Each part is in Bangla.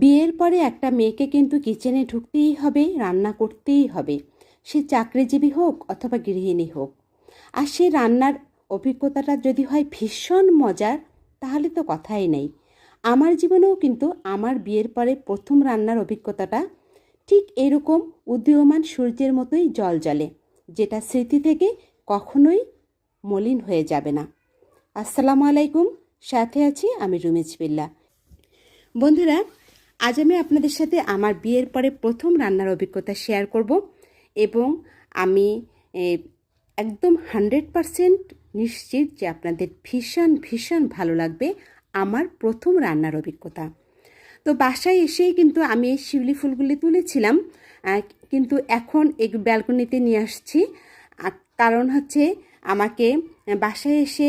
বিয়ের পরে একটা মেয়েকে কিন্তু কিচেনে ঢুকতেই হবে, রান্না করতেই হবে। সে চাকরিজীবী হোক অথবা গৃহিণী হোক। আর সে রান্নার অভিজ্ঞতাটা যদি হয় ভীষণ মজার, তাহলে তো কথাই নেই। আমার জীবনেও কিন্তু আমার বিয়ের পরে প্রথম রান্নার অভিজ্ঞতাটা ঠিক এরকম উদীয়মান সূর্যের মতোই জল জ্বলে যেটা স্মৃতি থেকে কখনোই মলিন হয়ে যাবে না। আসসালামু আলাইকুম, সাথে আছি আমি রুমেজ বিল্লা। বন্ধুরা আজ আমি আপনাদের সাথে আমার বিয়ের পরে প্রথম রান্নার অভিজ্ঞতা শেয়ার করব এবং আমি একদম হান্ড্রেড পারসেন্ট নিশ্চিত যে আপনাদের ভীষণ ভীষণ ভালো লাগবে আমার প্রথম রান্নার অভিজ্ঞতা। তো বাসায় এসেই কিন্তু আমি শিউলি ফুলগুলি তুলেছিলাম কিন্তু এখন এই ব্যালকনিতে নিয়ে আসছি। কারণ হচ্ছে আমাকে বাসায় এসে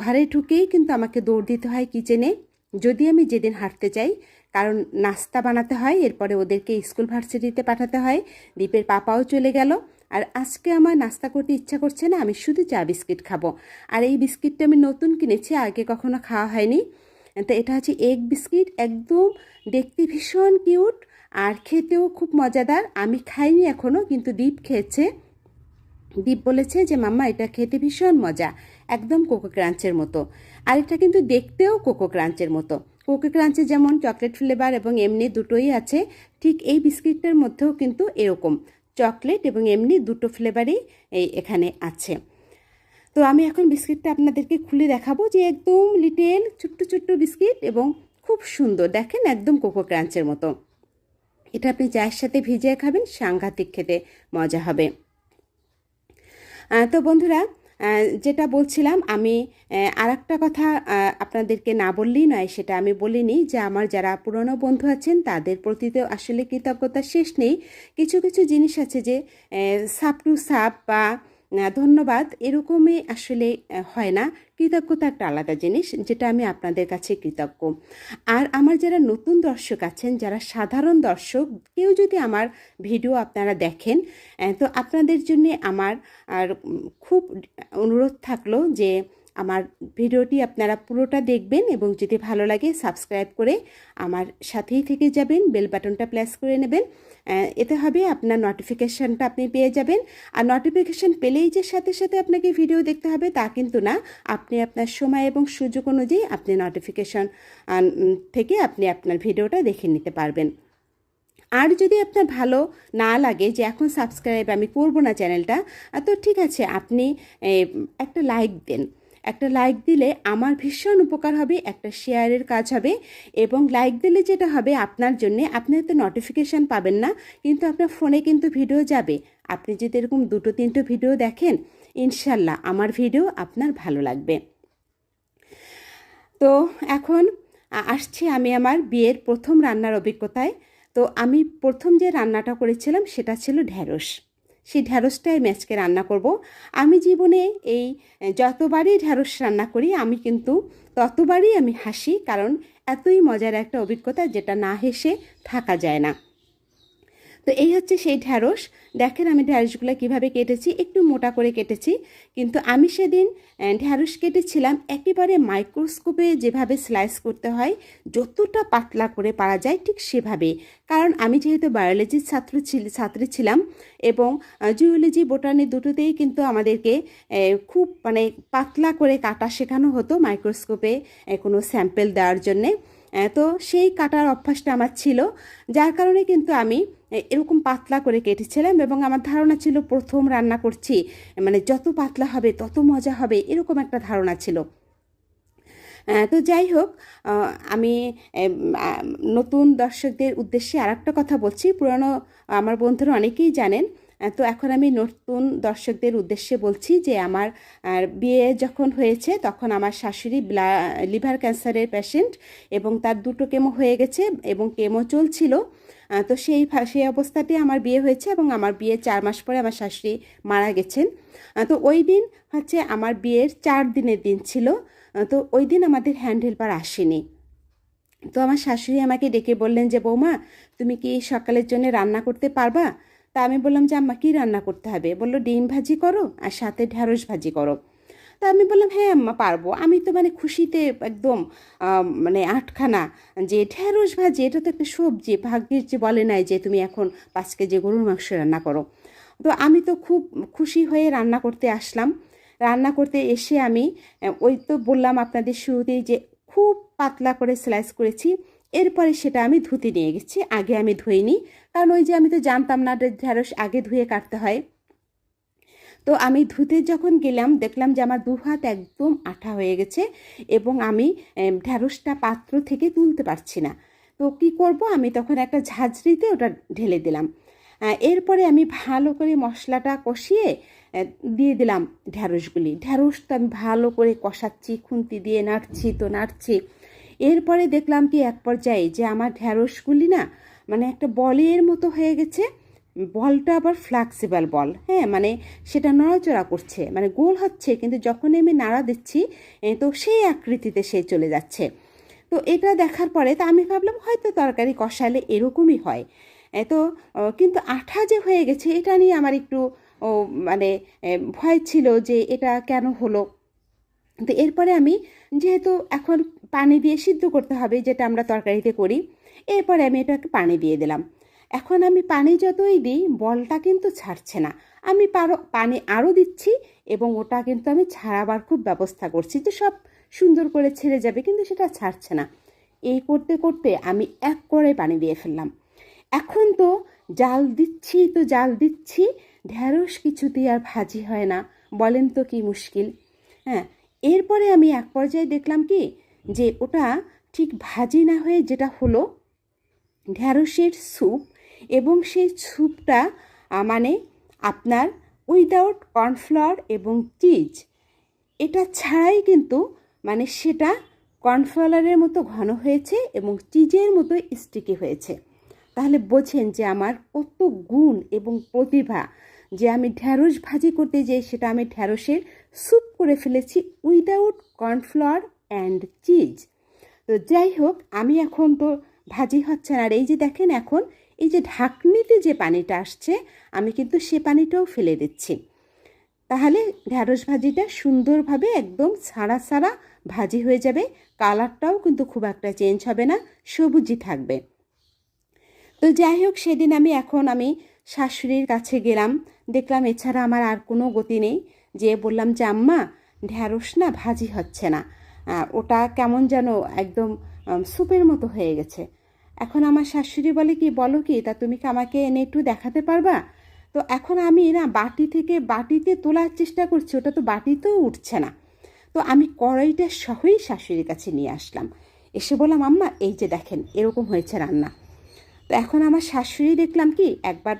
ঘরে ঢুকেই কিন্তু আমাকে দৌড় দিতে হয় কিচেনে। যদি আমি যেদিন হাঁটতে চাই কারণ নাস্তা বানাতে হয়, এরপরে ওদেরকে স্কুল ভার্সিটিতে পাঠাতে হয়, দীপের পাপাও চলে গেল। আর আজকে আমার নাস্তা করতে ইচ্ছা করছে না, আমি শুধু চা বিস্কিট খাব। আর এই বিস্কিটটা আমি নতুন কিনেছি, আগে কখনো খাওয়া হয়নি। তো এটা হচ্ছে এগ বিস্কিট, একদম দেখতে ভীষণ কিউট আর খেতেও খুব মজাদার। আমি খাইনি এখনও কিন্তু দীপ খেয়েছে। দীপ বলেছে যে, মাম্মা, এটা খেতে ভীষণ মজা, একদম কোকো ক্রাঞ্চের মতো। আর এটা কিন্তু দেখতেও কোকো ক্রাঞ্চের মতো। কোকো ক্রাঞ্চে যেমন চকলেট ফ্লেভার এবং এমনি দুটোই আছে, ঠিক এই বিস্কিটটার মধ্যেও কিন্তু এরকম চকলেট এবং এমনি দুটো ফ্লেভারই এই এখানে আছে। তো আমি এখন বিস্কিটটা আপনাদেরকে খুলে দেখাবো যে একদম লিটেল, ছোট্ট ছোট্ট বিস্কিট এবং খুব সুন্দর, দেখেন একদম কোকো ক্রাঞ্চের মতো। এটা আপনি চায়ের সাথে ভিজিয়ে খাবেন, সাংঘাতিক খেতে মজা হবে। তো বন্ধুরা যেটা বলছিলাম, আমি আর একটা কথা আপনাদেরকে না বললেই নয়, সেটা আমি বলিনি যে আমার যারা পুরনো বন্ধু আছেন, তাদের প্রতি তো আসলে কৃতজ্ঞতা শেষ নেই। কিছু কিছু জিনিস আছে যে সাপ টু সাপ বা ধন্যবাদ। এরকমই আসলে হয় না। কৃতজ্ঞতা একটা আলাদা জিনিস, যেটা আমি আপনাদের কাছে কৃতজ্ঞ। আর আমার যারা নতুন দর্শক আছেন, যারা সাধারণ দর্শক, কেউ যদি আমার ভিডিও আপনারা দেখেন তো আপনাদের জন্য আমার আর খুব অনুরোধ থাকল যে আমার ভিডিওটি আপনারা পুরোটা দেখবেন এবং যদি ভালো লাগে সাবস্ক্রাইব করে আমার সাথেই থেকে যাবেন, বেল বাটনটা প্রেস করে নেবেন। এতে হবে আপনার নোটিফিকেশানটা আপনি পেয়ে যাবেন। আর নোটিফিকেশান পেলেই যে সাথে সাথে আপনাকে ভিডিও দেখতে হবে তা কিন্তু না। আপনি আপনার সময় এবং সুযোগ অনুযায়ী আপনি নোটিফিকেশান থেকে আপনি আপনার ভিডিওটা দেখে নিতে পারবেন। আর যদি আপনার ভালো না লাগে যে এখন সাবস্ক্রাইব আমি করব না চ্যানেলটা তো ঠিক আছে, আপনি একটা লাইক দেন। একটা লাইক দিলে আমার ভীষণ উপকার হবে, একটা শেয়ারের কাজ হবে এবং লাইক দিলে যেটা হবে আপনার জন্য আপনি হয়তো নোটিফিকেশান পাবেন না, কিন্তু আপনার ফোনে কিন্তু ভিডিও যাবে। আপনি যদি এরকম দুটো, তিনটে ভিডিও দেখেন, ইনশাল্লাহ আমার ভিডিও আপনার ভালো লাগবে। তো এখন আসছি আমি আমার বিয়ের প্রথম রান্নার অভিজ্ঞতায়। তো আমি প্রথম যে রান্নাটা করেছিলাম সেটা ছিল ঢ্যাঁড়স সেই ঢ্যাঁড়সটাই ম্যাচকে রান্না করব। আমি জীবনে এই যতবারই ঢ্যাঁড়স রান্না করি, আমি কিন্তু ততবারই আমি হাসি, কারণ এতই মজার একটা অভিজ্ঞতা যেটা না হেসে থাকা যায় না। তো এই হচ্ছে সেই ঢ্যাঁড়স। দেখেন আমি ঢ্যাঁড়সগুলো কীভাবে কেটেছি, একটু মোটা করে কেটেছি। কিন্তু আমি সেদিন ঢ্যাঁড়স কেটেছিলাম একেবারে মাইক্রোস্কোপে যেভাবে স্লাইস করতে হয়, যতটা পাতলা করে পারা যায় ঠিক সেভাবে। কারণ আমি যেহেতু বায়োলজির ছাত্র ছাত্রী ছিলাম এবং জিওলজি বোটানি দুটোতেই কিন্তু আমাদেরকে খুব মানে পাতলা করে কাটা শেখানো হতো মাইক্রোস্কোপে কোনো স্যাম্পেল দেওয়ার জন্যে। তো সেই কাটার অভ্যাসটা আমার ছিল, যার কারণে কিন্তু আমি এরকম পাতলা করে কেটেছিলাম এবং আমার ধারণা ছিল প্রথম রান্না করছি মানে যত পাতলা হবে, তত মজা হবে, এরকম একটা ধারণা ছিল। তো যাই হোক আমি নতুন দর্শকদের উদ্দেশ্যে আর একটা কথা বলছি। পুরানো, আমার বন্ধুরা অনেকেই জানেন তো এখন আমি নতুন দর্শকদের উদ্দেশ্যে বলছি যে আমার বিয়ে যখন হয়েছে তখন আমার শাশুড়ি লিভার ক্যান্সারের পেশেন্ট এবং তার দুটো কেমো হয়ে গেছে এবং কেমো চলছিল। তো সেই সেই অবস্থাতে আমার বিয়ে হয়েছে এবং আমার বিয়ে চার মাস পরে আমার শাশুড়ি মারা গেছেন। তো ওই দিন হচ্ছে আমার বিয়ের চার দিনের দিন ছিল। তো ওই দিন আমাদের হ্যান্ড হেল্পার আসেনি। তো আমার শাশুড়ি আমাকে ডেকে বললেন যে, বৌমা, তুমি কি সকালের জন্য রান্না করতে পারবা? তা আমি বললাম যে, আম্মা, কী রান্না করতে হবে? বলল, ডিম ভাজি করো আর সাথে ঢ্যাঁড়স ভাজি করো। তা আমি বললাম হ্যাঁ আম্মা, পারব। আমি তো মানে খুশিতে একদম মানে আটখানা যে ঢ্যাঁড়স ভাজি, এটা তো একটা সবজি, ভাগ্যের যে বলে নাই যে তুমি এখন পাঁচ কেজি গরুর মাংস রান্না করো। তো আমি তো খুব খুশি হয়ে রান্না করতে আসলাম। রান্না করতে এসে আমি ওই তো বললাম আপনাদের শুরুতেই যে খুব পাতলা করে স্লাইস করেছি। এরপরে সেটা আমি ধুতে নিয়ে গেছি, আগে আমি ধুইনি। কারণ ওই যে আমি তো জানতাম না যে ঢেঁড়স আগে ধুয়ে কাটতে হয়। তো আমি ধুতে যখন গেলাম, দেখলাম যে আমার দু হাত একদম আঠা হয়ে গেছে এবং আমি ঢ্যাঁড়সটা পাত্র থেকে তুলতে পারছি না। তো কি করব? আমি তখন একটা ঝাঁঝরিতে ওটা ঢেলে দিলাম। এরপরে আমি ভালো করে মশলাটা কষিয়ে দিয়ে দিলাম ঢ্যাঁড়সগুলি। ঢ্যাঁড়সটা আমি ভালো করে কষাচ্ছি, খুন্তি দিয়ে নাড়ছি তো নাড়ছি। এরপরে দেখলাম কি এক পর্যায়ে যে আমার ঢ্যাঁড়সগুলি না মানে একটা বলের মতো হয়ে গেছে, বলটা আবার ফ্লেক্সিবল বল হ্যাঁ মানে সেটা নড়াচড়া করছে মানে গোল হচ্ছে, কিন্তু যখন আমি নাড়া দিচ্ছি তো সেই আকৃতিতে সে চলে যাচ্ছে। তো এটা দেখার পরে তো আমি ভাবলাম হয়তো তরকারি কষালে এরকমই হয়। তো কিন্তু আঠা যে হয়ে গেছে, এটা নিয়ে আমার একটু মানে ভয় ছিল যে এটা কেন হলো। তো এরপরে আমি যেহেতু এখন পানি দিয়ে সিদ্ধ করতে হবে, যেটা আমরা তরকারিতে করি। এরপরে আমি এটাকে পানি দিয়ে দিলাম। এখন আমি পানি যতই দিই, বলটা কিন্তু ছাড়ছে না। আমি পানি আরও দিচ্ছি এবং ওটা কিন্তু আমি ছাড়াবার খুব ব্যবস্থা করছি যে সব সুন্দর করে ছেড়ে যাবে, কিন্তু সেটা ছাড়ছে না। এই করতে করতে আমি এক করে পানি দিয়ে ফেললাম। এখন তো জাল দিচ্ছি তো জাল দিচ্ছি ঢ্যাঁড়স কিছুতেই আর ভাজি হয় না। বলেন তো কি মুশকিল হ্যাঁ? এরপরে আমি এক পর্যায়ে দেখলাম কি যে ওটা ঠিক ভাজি না হয়ে যেটা হলো, ঢ্যাঁড়সের স্যুপ এবং সেই স্যুপটা মানে আপনার উইদাউট কর্নফ্লাওয়ার এবং চিজ এটা ছাড়াই কিন্তু মানে সেটা কর্নফ্লাওয়ারের মতো ঘন হয়েছে এবং চিজের মতো স্টিকি হয়েছে। তাহলে বোঝেন যে আমার কত গুণ এবং প্রতিভা যে আমি ঢ্যাঁড়স ভাজি করতে যেয়ে সেটা আমি ঢ্যাঁড়সের স্যুপ করে ফেলেছি উইদাউট কর্নফ্লাওয়ার অ্যান্ড চিজ তো যাই হোক, আমি এখন তো ভাজি হচ্ছে না। আর এই যে দেখেন এখন, এই যে ঢাকনিতে যে পানিটা আসছে, আমি কিন্তু সে পানিটাও ফেলে দিচ্ছি। তাহলে ঢ্যাঁড়স ভাজিটা সুন্দরভাবে একদম ছাড়া ছাড়া ভাজি হয়ে যাবে। কালারটাও কিন্তু খুব একটা চেঞ্জ হবে না, সবুজই থাকবে। তো যাই হোক, সেদিন আমি এখন আমি শাশুড়ির কাছে গেলাম। দেখলাম এছাড়া আমার আর কোনো গতি নেই। যে বললাম যে, আম্মা ঢ্যাঁড়স না, ভাজি হচ্ছে না। ওটা কেমন যেন একদম আম, স্যুপের মতো হয়ে গেছে। এখন আমার শাশুড়ি বলে কি বলো কি তা তুমি কি আমাকে এনে একটু দেখাতে পারবা? তো এখন আমি না বাটি থেকে বাটিতে তোলার চেষ্টা করছি ওটা তো বাটিতেও উঠছে না। তো আমি কড়াইটা সহই শাশুড়ির কাছে নিয়ে আসলাম। এসে বললাম আম্মা এই যে দেখেন এরকম হয়েছে রান্না। তো এখন আমার শাশুড়ি দেখলাম কি একবার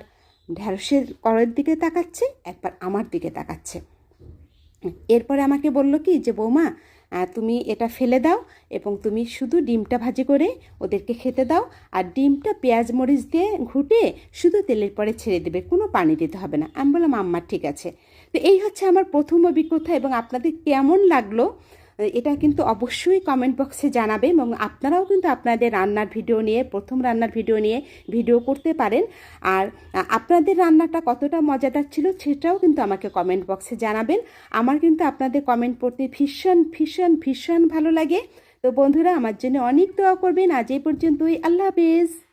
ঢ্যাঁড়সের কড়াইয়ের দিকে তাকাচ্ছে একবার আমার দিকে তাকাচ্ছে। এরপরে আমাকে বলল কি যে বৌমা তুমি এটা ফেলে দাও এবং তুমি শুধু ডিমটা ভাজি করে ওদেরকে খেতে দাও। আর ডিমটা পেঁয়াজ, মরিচ দিয়ে ঘুটে শুধু তেলের পরে ছেড়ে দেবে, কোনো পানি দিতে হবে না। আমি বললাম আম্মার ঠিক আছে। তো এই হচ্ছে আমার প্রথম অভিজ্ঞতা এবং আপনাদের কেমন লাগল? এটা কিন্তু অবশ্যই কমেন্ট বক্সে জানাবেন এবং আপনারাও কিন্তু আপনাদের রান্নার ভিডিও নিয়ে, প্রথম রান্নার ভিডিও নিয়ে ভিডিও করতে পারেন। আর আপনাদের রান্নাটা কতটা মজাদার ছিল সেটাও কিন্তু আমাকে কমেন্ট বক্সে জানাবেন। আমার কিন্তু আপনাদের কমেন্ট পড়তে ভীষণ ভীষণ ভীষণ ভালো লাগে। তো বন্ধুরা, আমার জন্য অনেক দোয়া করবেন। আজ এই পর্যন্তই। আল্লাহ হাফেজ।